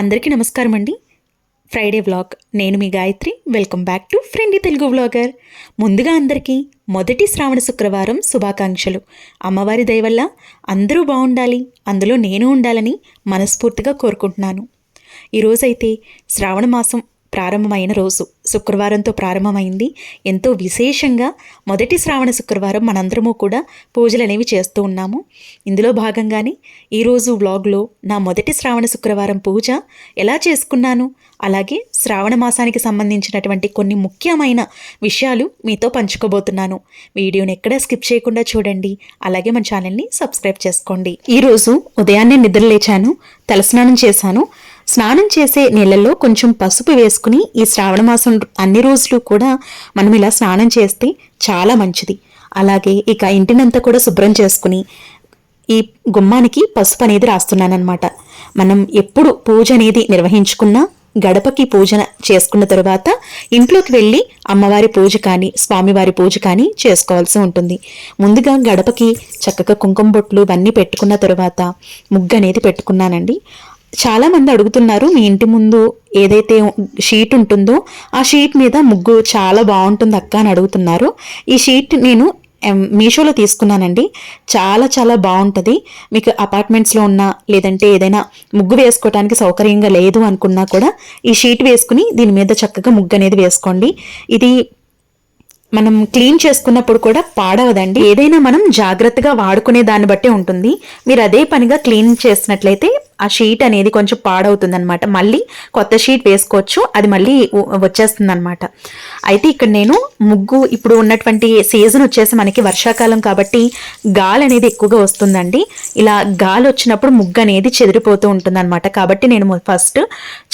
అందరికీ నమస్కారం అండి. ఫ్రైడే వ్లాగ్ నేను మీ Gayatri. Welcome back to friendly Telugu vlogger ముందుగా అందరికీ మొదటి శ్రావణ శుక్రవారం శుభాకాంక్షలు. అమ్మవారి దయవల్ల అందరూ బాగుండాలి అందులో నేను ఉండాలని మనస్ఫూర్తిగా కోరుకుంటున్నాను. ఈరోజైతే శ్రావణ మాసం ప్రారంభమైన రోజు. శుక్రవారంతో ప్రారంభమైంది. ఎంతో విశేషంగా మొదటి శ్రావణ శుక్రవారం మనందరము కూడా పూజలు అనేవి చేస్తూ ఉన్నాము. ఇందులో భాగంగానే ఈరోజు వ్లాగ్లో నా మొదటి శ్రావణ శుక్రవారం పూజ ఎలా చేసుకున్నాను? అలాగే శ్రావణ మాసానికి సంబంధించినటువంటి కొన్ని ముఖ్యమైన విషయాలు మీతో పంచుకోబోతున్నాను. వీడియోని ఎక్కడా స్కిప్ చేయకుండా చూడండి. అలాగే మన ఛానల్ని సబ్స్క్రైబ్ చేసుకోండి. ఈరోజు ఉదయాన్నే నిద్ర లేచాను తలస్నానం చేశాను. స్నానం చేసే నీళ్ళల్లో కొంచెం పసుపు వేసుకుని ఈ శ్రావణ మాసం అన్ని రోజులు కూడా మనం ఇలా స్నానం చేస్తే చాలా మంచిది. అలాగే ఇక ఇంటినంతా కూడా శుభ్రం చేసుకుని ఈ గుమ్మానికి పసుపు అనేది రాస్తున్నానమాట మనం ఎప్పుడు పూజ అనేది నిర్వహించుకున్నా గడపకి పూజ చేసుకున్న తరువాత ఇంట్లోకి వెళ్ళి అమ్మవారి పూజ కానీ స్వామివారి పూజ కానీ చేసుకోవాల్సి ఉంటుంది. ముందుగా గడపకి చక్కగా కుంకుమ బొట్లు ఇవన్నీ పెట్టుకున్న తరువాత ముగ్గు అనేది పెట్టుకున్నానండి. చాలా మంది అడుగుతున్నారు మీ ఇంటి ముందు ఏదైతే షీట్ ఉంటుందో ఆ షీట్ మీద ముగ్గు చాలా బాగుంటుంది అక్క అని అడుగుతున్నారు. ఈ షీట్ నేను మీషోలో తీసుకున్నానండి. చాలా చాలా బాగుంటుంది. మీకు అపార్ట్మెంట్స్లో ఉన్న లేదంటే ఏదైనా ముగ్గు వేసుకోవడానికి సౌకర్యంగా లేదు అనుకున్నా కూడా ఈ షీట్ వేసుకుని దీని మీద చక్కగా ముగ్గు అనేది వేసుకోండి. ఇది మనం క్లీన్ చేసుకున్నప్పుడు కూడా పాడవదండి. ఏదైనా మనం జాగ్రత్తగా వాడుకునే దాన్ని బట్టి ఉంటుంది. మీరు అదే పనిగా క్లీన్ చేసినట్లయితే ఆ షీట్ అనేది కొంచెం పాడవుతుంది అనమాట మళ్ళీ కొత్త షీట్ వేసుకోవచ్చు. అది మళ్ళీ వచ్చేస్తుంది అనమాట అయితే ఇక్కడ నేను ముగ్గు ఇప్పుడు ఉన్నటువంటి సీజన్ వచ్చేసి మనకి వర్షాకాలం కాబట్టి గాలి అనేది ఎక్కువగా వస్తుందండి. ఇలా గాలి వచ్చినప్పుడు ముగ్గు అనేది చెదిరిపోతూ ఉంటుంది అనమాట కాబట్టి నేను ఫస్ట్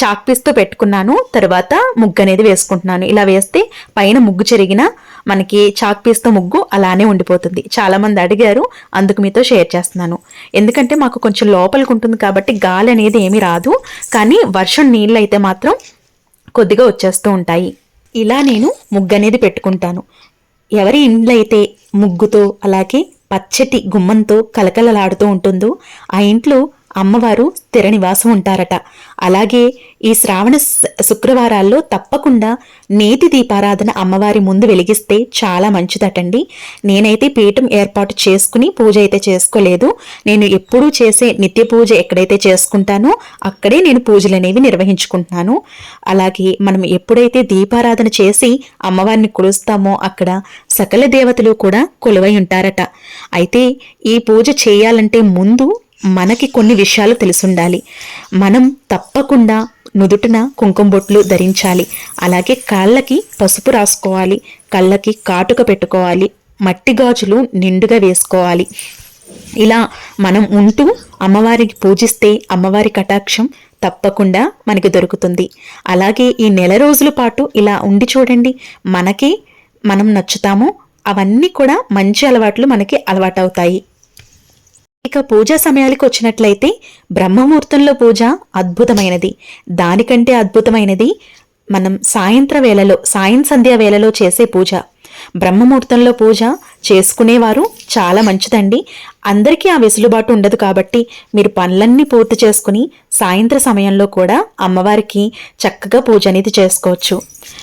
చాక్ పీస్తో పెట్టుకున్నాను. తర్వాత ముగ్గు అనేది వేసుకుంటున్నాను. ఇలా వేస్తే పైన ముగ్గు చెరిగిన మనకి చాక్ పీస్తో ముగ్గు అలానే ఉండిపోతుంది. చాలా మంది అడిగారు అందుకు మీతో షేర్ చేస్తున్నాను. ఎందుకంటే మాకు కొంచెం లోపలికి ఉంటుంది కాబట్టి గాలి అనేది ఏమీ రాదు. కానీ వర్షం నీళ్ళు అయితే మాత్రం కొద్దిగా వచ్చేస్తూ ఉంటాయి. ఇలా నేను ముగ్గు అనేది పెట్టుకుంటాను. ఎవరి ఇండ్లు అయితే ముగ్గుతో అలాగే పచ్చటి గుమ్మంతో కలకలలాడుతూ ఉంటుందో ఆ ఇంట్లో అమ్మవారు స్థిర నివాసం ఉంటారట. అలాగే ఈ శ్రావణ శ- శుక్రవారాల్లో తప్పకుండా నేతి దీపారాధన అమ్మవారి ముందు వెలిగిస్తే చాలా మంచిదటండి. నేనైతే పీఠం ఏర్పాటు చేసుకుని పూజ అయితే చేసుకోలేదు. నేను ఎప్పుడూ చేసే నిత్య పూజ ఎక్కడైతే చేసుకుంటానో అక్కడే నేను పూజలు అనేవి నిర్వహించుకుంటున్నాను. అలాగే మనం ఎప్పుడైతే దీపారాధన చేసి అమ్మవారిని కొలుస్తామో అక్కడ సకల దేవతలు కూడా కొలువై ఉంటారట. అయితే ఈ పూజ చేయాలంటే ముందు మనకి కొన్ని విషయాలు తెలుసుండాలి. మనం తప్పకుండా నుదుటిన కుంకుమ బొట్లు ధరించాలి. అలాగే కాళ్ళకి పసుపు రాసుకోవాలి. కళ్ళకి కాటుక పెట్టుకోవాలి. మట్టి గాజులు నిండుగా వేసుకోవాలి. ఇలా మనం ఉంటూ అమ్మవారికి పూజిస్తే అమ్మవారి కటాక్షం తప్పకుండా మనకి దొరుకుతుంది. అలాగే ఈ నెల రోజుల పాటు ఇలా ఉండి చూడండి. మనకి మనం నచ్చుతాము అవన్నీ కూడా మంచి అలవాట్లు మనకి అలవాటవుతాయి. ఇక పూజా సమయాలకు వచ్చినట్లయితే బ్రహ్మముహూర్తంలో పూజ అద్భుతమైనది. దానికంటే అద్భుతమైనది మనం సాయంత్ర వేళలో సాయం సంధ్య వేళలో చేసే పూజ. బ్రహ్మముహూర్తంలో పూజ చేసుకునేవారు. చాలా మంచిదండి. అందరికీ ఆ వెసులుబాటు ఉండదు కాబట్టి మీరు పనులన్నీ పూర్తి చేసుకుని సాయంత్ర సమయంలో కూడా అమ్మవారికి చక్కగా పూజ అనేది చేసుకోవచ్చు.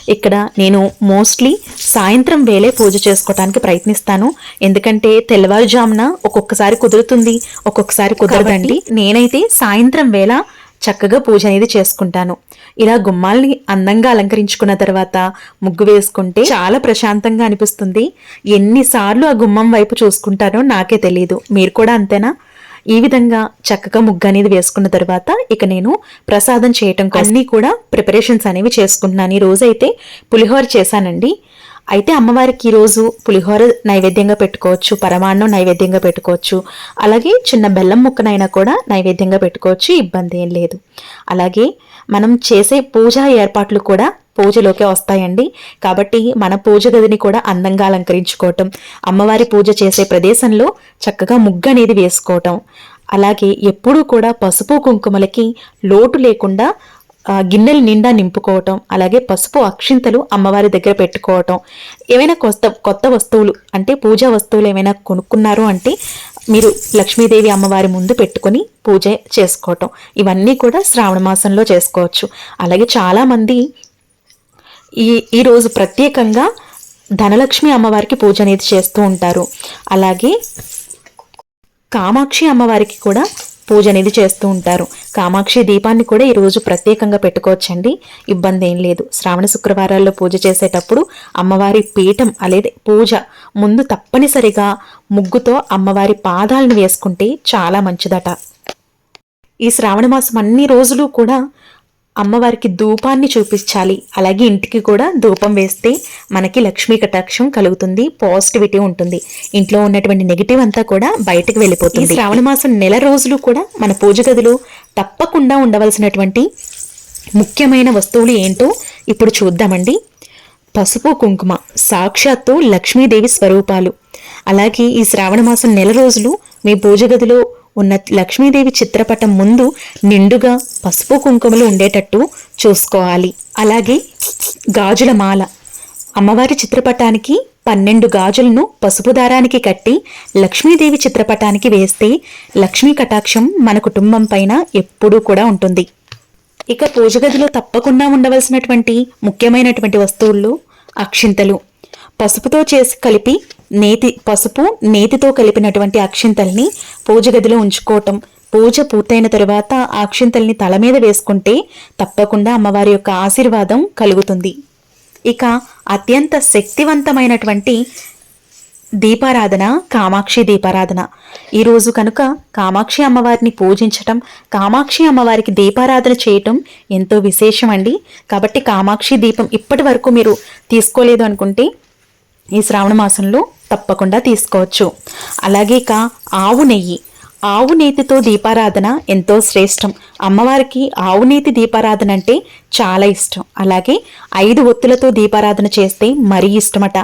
ఇక్కడ నేను మోస్ట్లీ సాయంత్రం వేళే పూజ చేసుకోవడానికి ప్రయత్నిస్తాను. ఎందుకంటే తెల్లవారుజామున ఒక్కొక్కసారి కుదురుతుంది ఒక్కొక్కసారి కుదరదండి. నేనైతే సాయంత్రం వేళ చక్కగా పూజ అనేది చేసుకుంటాను. ఇలా గుమ్మాల్ని అందంగా అలంకరించుకున్న తర్వాత ముగ్గు వేసుకుంటే చాలా ప్రశాంతంగా అనిపిస్తుంది. ఎన్నిసార్లు ఆ గుమ్మం వైపు చూసుకుంటానో నాకే తెలియదు మీరు కూడా అంతేనా? ఈ విధంగా చక్కగా ముగ్గు అనేది వేసుకున్న తర్వాత ఇక నేను ప్రసాదం చేయటం కోసం అన్నీ కూడా ప్రిపరేషన్స్ అనేవి చేసుకుంటున్నాను. ఈ రోజైతే పులిహోర చేశానండి. అయితే అమ్మవారికి ఈరోజు పులిహోర నైవేద్యంగా పెట్టుకోవచ్చు పరమాన్నం నైవేద్యంగా పెట్టుకోవచ్చు. అలాగే చిన్న బెల్లం ముక్కనైనా కూడా నైవేద్యంగా పెట్టుకోవచ్చు ఇబ్బంది ఏం లేదు. అలాగే మనం చేసే పూజా ఏర్పాట్లు కూడా పూజలోకే వస్తాయండి. కాబట్టి మన పూజ గదిని కూడా అందంగా అలంకరించుకోవటం అమ్మవారి పూజ చేసే ప్రదేశంలో చక్కగా ముగ్గు అనేది వేసుకోవటం అలాగే ఎప్పుడూ కూడా పసుపు కుంకుమలకి లోటు లేకుండా గిన్నెలు నిండా నింపుకోవటం అలాగే పసుపు అక్షింతలు అమ్మవారి దగ్గర పెట్టుకోవటం. ఏమైనా కొత్త కొత్త వస్తువులు అంటే పూజా వస్తువులు ఏమైనా కొనుక్కున్నారు అంటే మీరు లక్ష్మీదేవి అమ్మవారి ముందు పెట్టుకొని పూజ చేసుకోవటం. ఇవన్నీ కూడా శ్రావణ మాసంలో చేసుకోవచ్చు. అలాగే చాలామంది ఈ ఈరోజు ప్రత్యేకంగా ధనలక్ష్మి అమ్మవారికి పూజ అనేది చేస్తూ ఉంటారు. అలాగే కామాక్షి అమ్మవారికి కూడా పూజ అనేది చేస్తూ ఉంటారు. కామాక్షి దీపాన్ని కూడా ఈరోజు ప్రత్యేకంగా పెట్టుకోవచ్చండి. ఇబ్బంది ఏం లేదు. శ్రావణ శుక్రవారాల్లో పూజ చేసేటప్పుడు అమ్మవారి పీఠం అలాగే పూజ ముందు తప్పనిసరిగా ముగ్గుతో అమ్మవారి పాదాలను వేసుకుంటే చాలా మంచిదట. ఈ శ్రావణ మాసం అన్ని రోజులు కూడా అమ్మవారికి ధూపాన్ని చూపించాలి. అలాగే ఇంటికి కూడా ధూపం వేస్తే మనకి లక్ష్మీ కటాక్షం కలుగుతుంది పాజిటివిటీ ఉంటుంది. ఇంట్లో ఉన్నటువంటి నెగిటివ్ అంతా కూడా బయటకు వెళ్ళిపోతుంది. శ్రావణ మాసం నెల రోజులు కూడా మన పూజ గదిలో తప్పకుండా ఉండవలసినటువంటి ముఖ్యమైన వస్తువులు ఏంటో ఇప్పుడు చూద్దామండి. పసుపు కుంకుమ సాక్షాత్తు లక్ష్మీదేవి స్వరూపాలు. అలాగే ఈ శ్రావణ మాసం నెల రోజులు మీ పూజ గదిలో ఉన్న లక్ష్మీదేవి చిత్రపటం ముందు నిండుగా పసుపు కుంకుమలు ఉండేటట్టు చూసుకోవాలి. అలాగే గాజుల మాల. అమ్మవారి చిత్రపటానికి పన్నెండు గాజులను పసుపు దారానికి కట్టి లక్ష్మీదేవి చిత్రపటానికి వేస్తే లక్ష్మీ కటాక్షం మన కుటుంబం పైన ఎప్పుడూ కూడా ఉంటుంది. ఇక పూజ గదిలో తప్పకుండా ఉండవలసినటువంటి ముఖ్యమైనటువంటి వస్తువులు అక్షింతలు. పసుపుతో చేసి కలిపి నేతి పసుపు నేతితో కలిపినటువంటి అక్షింతల్ని పూజ గదిలో ఉంచుకోవటం. పూజ పూర్తయిన తరువాత ఆ అక్షింతల్ని తల మీద వేసుకుంటే తప్పకుండా అమ్మవారి యొక్క ఆశీర్వాదం కలుగుతుంది. ఇక అత్యంత శక్తివంతమైనటువంటి దీపారాధన కామాక్షి దీపారాధన. ఈరోజు కనుక కామాక్షి అమ్మవారిని పూజించటం కామాక్షి అమ్మవారికి దీపారాధన చేయటం ఎంతో విశేషం అండి కాబట్టి కామాక్షి దీపం ఇప్పటి వరకు మీరు తీసుకోలేదు అనుకుంటే ఈ శ్రావణ మాసంలో తప్పకుండా తీసుకోవచ్చు. అలాగే ఇక ఆవు నెయ్యి. ఆవు నేతితో దీపారాధన ఎంతో శ్రేష్టం. అమ్మవారికి ఆవు నేతి దీపారాధన అంటే చాలా ఇష్టం. అలాగే ఐదు ఒత్తులతో దీపారాధన చేస్తే మరీ ఇష్టమట.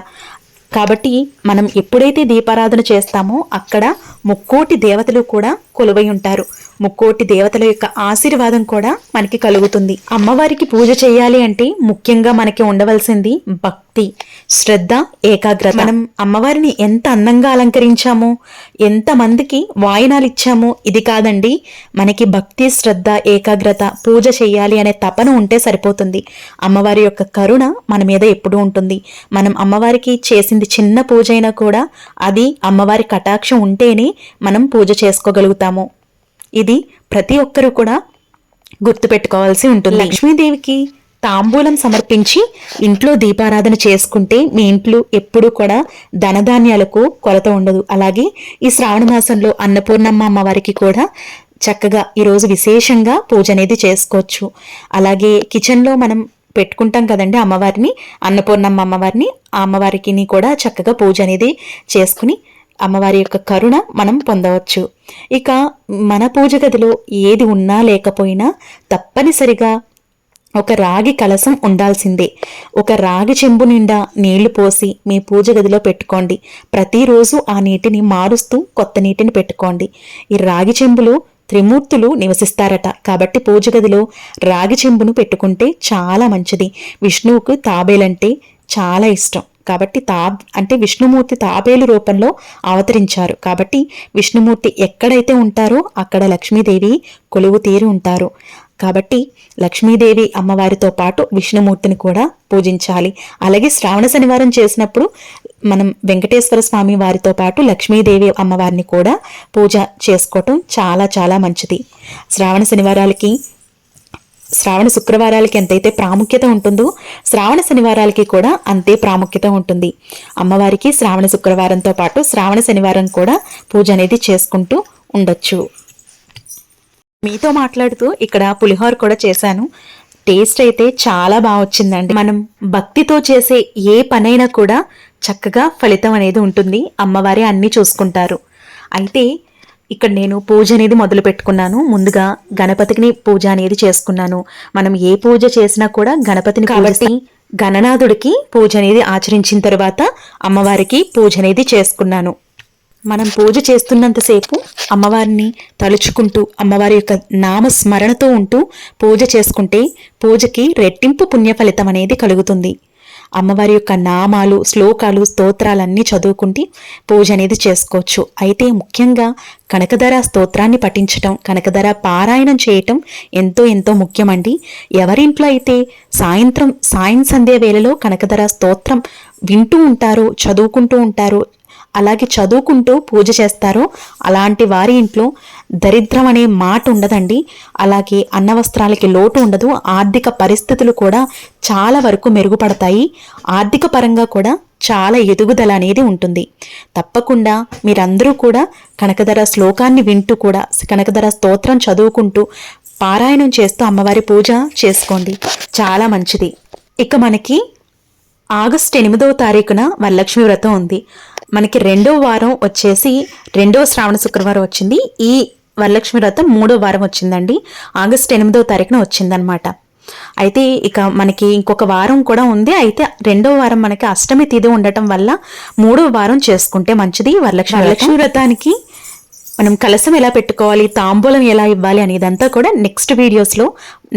కాబట్టి మనం ఎప్పుడైతే దీపారాధన చేస్తామో అక్కడ ముక్కోటి దేవతలు కూడా కొలువై ఉంటారు. ముక్కోటి దేవతల యొక్క ఆశీర్వాదం కూడా మనకి కలుగుతుంది. అమ్మవారికి పూజ చేయాలి అంటే ముఖ్యంగా మనకి ఉండవలసింది భక్తి శ్రద్ధ ఏకాగ్రత. మనం అమ్మవారిని ఎంత అందంగా అలంకరించామో ఎంత మందికి వాయినాలు ఇచ్చామో ఇది కాదండి. మనకి భక్తి శ్రద్ధ ఏకాగ్రత పూజ చేయాలి అనే తపన ఉంటే సరిపోతుంది. అమ్మవారి యొక్క కరుణ మన మీద ఎప్పుడూ ఉంటుంది. మనం అమ్మవారికి చేసింది చిన్న పూజ అయినా కూడా అది అమ్మవారి కటాక్షం ఉంటేనే మనం పూజ చేసుకోగలుగుతాము. ఇది ప్రతి ఒక్కరూ కూడా గుర్తుపెట్టుకోవాల్సి ఉంటుంది. లక్ష్మీదేవికి తాంబూలం సమర్పించి ఇంట్లో దీపారాధన చేసుకుంటే మీ ఇంట్లో ఎప్పుడూ కూడా ధనధాన్యాలకు కొలత ఉండదు. అలాగే ఈ శ్రావణ మాసంలో అన్నపూర్ణమ్మ అమ్మవారికి కూడా చక్కగా ఈరోజు విశేషంగా పూజ అనేది చేసుకోవచ్చు. అలాగే కిచెన్లో మనం పెట్టుకుంటాం కదండి అమ్మవారిని అన్నపూర్ణమ్మ అమ్మవారిని ఆ అమ్మవారికి కూడా చక్కగా పూజ అనేది చేసుకుని అమ్మవారి యొక్క కరుణ మనం పొందవచ్చు. ఇక మన పూజ గదిలో ఏది ఉన్నా లేకపోయినా తప్పనిసరిగా ఒక రాగి కలసం ఉండాల్సిందే. ఒక రాగి చెంబు నిండా నీళ్ళు పోసి మీ పూజ గదిలో పెట్టుకోండి. ప్రతిరోజు ఆ నీటిని మారుస్తూ కొత్త నీటిని పెట్టుకోండి. ఈ రాగి చెంబులు త్రిమూర్తులు నివసిస్తారట. కాబట్టి పూజ గదిలో రాగి చెంబును పెట్టుకుంటే చాలా మంచిది. విష్ణువుకు తాబేలంటే చాలా ఇష్టం. కాబట్టి తా అంటే విష్ణుమూర్తి తాబేలు రూపంలో అవతరించారు. కాబట్టి విష్ణుమూర్తి ఎక్కడైతే ఉంటారో అక్కడ లక్ష్మీదేవి కొలువు తీరి ఉంటారు. కాబట్టి లక్ష్మీదేవి అమ్మవారితో పాటు విష్ణుమూర్తిని కూడా పూజించాలి. అలాగే శ్రావణ శనివారం చేసినప్పుడు మనం వెంకటేశ్వర స్వామి వారితో పాటు లక్ష్మీదేవి అమ్మవారిని కూడా పూజ చేసుకోవటం చాలా చాలా మంచిది. శ్రావణ శనివారాలకి శ్రావణ శుక్రవారాలకి ఎంతైతే ప్రాముఖ్యత ఉంటుందో శ్రావణ శనివారాలకి కూడా అంతే ప్రాముఖ్యత ఉంటుంది. అమ్మవారికి శ్రావణ శుక్రవారంతో పాటు శ్రావణ శనివారం కూడా పూజ అనేది చేసుకుంటూ ఉండొచ్చు. మీతో మాట్లాడుతూ ఇక్కడ పులిహోర కూడా చేశాను. టేస్ట్ అయితే చాలా బాగా వచ్చిందండి. మనం భక్తితో చేసే ఏ పనైనా కూడా చక్కగా ఫలితం అనేది ఉంటుంది. అమ్మవారే అన్నీ చూసుకుంటారు. అయితే ఇక్కడ నేను పూజ అనేది మొదలు పెట్టుకున్నాను. ముందుగా గణపతిని పూజ అనేది చేసుకున్నాను. మనం ఏ పూజ చేసినా కూడా గణపతిని కాబట్టి గణనాథుడికి పూజ అనేది ఆచరించిన తర్వాత అమ్మవారికి పూజ అనేది చేసుకున్నాను. మనం పూజ చేస్తున్నంతసేపు అమ్మవారిని తలుచుకుంటూ అమ్మవారి యొక్క నామస్మరణతో ఉంటూ పూజ చేసుకుంటే పూజకి రెట్టింపు పుణ్య ఫలితం అనేది కలుగుతుంది. అమ్మవారి యొక్క నామాలు శ్లోకాలు స్తోత్రాలన్నీ చదువుకుంటే పూజ అనేది చేసుకోవచ్చు. అయితే ముఖ్యంగా కనకధర స్తోత్రాన్ని పఠించటం కనకధర పారాయణం చేయటం ఎంతో ఎంతో ముఖ్యమండి. ఎవరింట్లో అయితే సాయంత్రం సాయం సంధ్య వేళలో కనకధర స్తోత్రం వింటూ ఉంటారో చదువుకుంటూ ఉంటారో అలాగే చదువుకుంటూ పూజ చేస్తారో అలాంటి వారి ఇంట్లో దరిద్రం అనే మాట ఉండదండి. అలాగే అన్నవస్త్రాలకి లోటు ఉండదు. ఆర్థిక పరిస్థితులు కూడా చాలా వరకు మెరుగుపడతాయి. ఆర్థిక పరంగా కూడా చాలా ఎదుగుదల అనేది ఉంటుంది. తప్పకుండా మీరందరూ కూడా కనకధర శ్లోకాన్ని వింటూ కూడా కనకధర స్తోత్రం చదువుకుంటూ పారాయణం చేస్తూ అమ్మవారి పూజ చేసుకోండి. చాలా మంచిది. ఇక మనకి ఆగస్ట్ ఎనిమిదవ తారీఖున వరలక్ష్మి వ్రతం ఉంది. మనకి రెండో వారం వచ్చేసి రెండో శ్రావణ శుక్రవారం వచ్చింది. ఈ వరలక్ష్మి వ్రతం మూడో వారం వచ్చిందండి. ఆగస్ట్ ఎనిమిదవ తారీఖున వచ్చిందనమాట అయితే ఇక మనకి ఇంకొక వారం కూడా ఉంది. అయితే రెండో వారం మనకి అష్టమి తిథి ఉండటం వల్ల మూడో వారం చేసుకుంటే మంచిది వరలక్ష్మి వరలక్ష్మి వ్రతానికి మనం కలసం ఎలా పెట్టుకోవాలి తాంబూలం ఎలా ఇవ్వాలి అనేదంతా కూడా నెక్స్ట్ వీడియోస్లో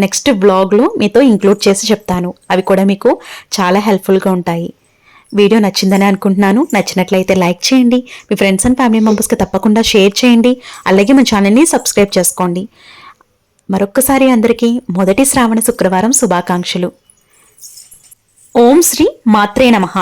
నెక్స్ట్ బ్లాగ్లో మీతో ఇంక్లూడ్ చేసి చెప్తాను. అవి కూడా మీకు చాలా హెల్ప్ఫుల్గా ఉంటాయి. వీడియో నచ్చిందని అనుకుంటున్నాను. నచ్చినట్లయితే లైక్ చేయండి. మీ ఫ్రెండ్స్ అండ్ ఫ్యామిలీ మెంబర్స్కి తప్పకుండా షేర్ చేయండి. అలాగే మా ఛానల్ని సబ్స్క్రైబ్ చేసుకోండి. మరొక్కసారి అందరికీ మొదటి శ్రావణ శుక్రవారం శుభాకాంక్షలు. ఓం శ్రీ మాత్రే నమః.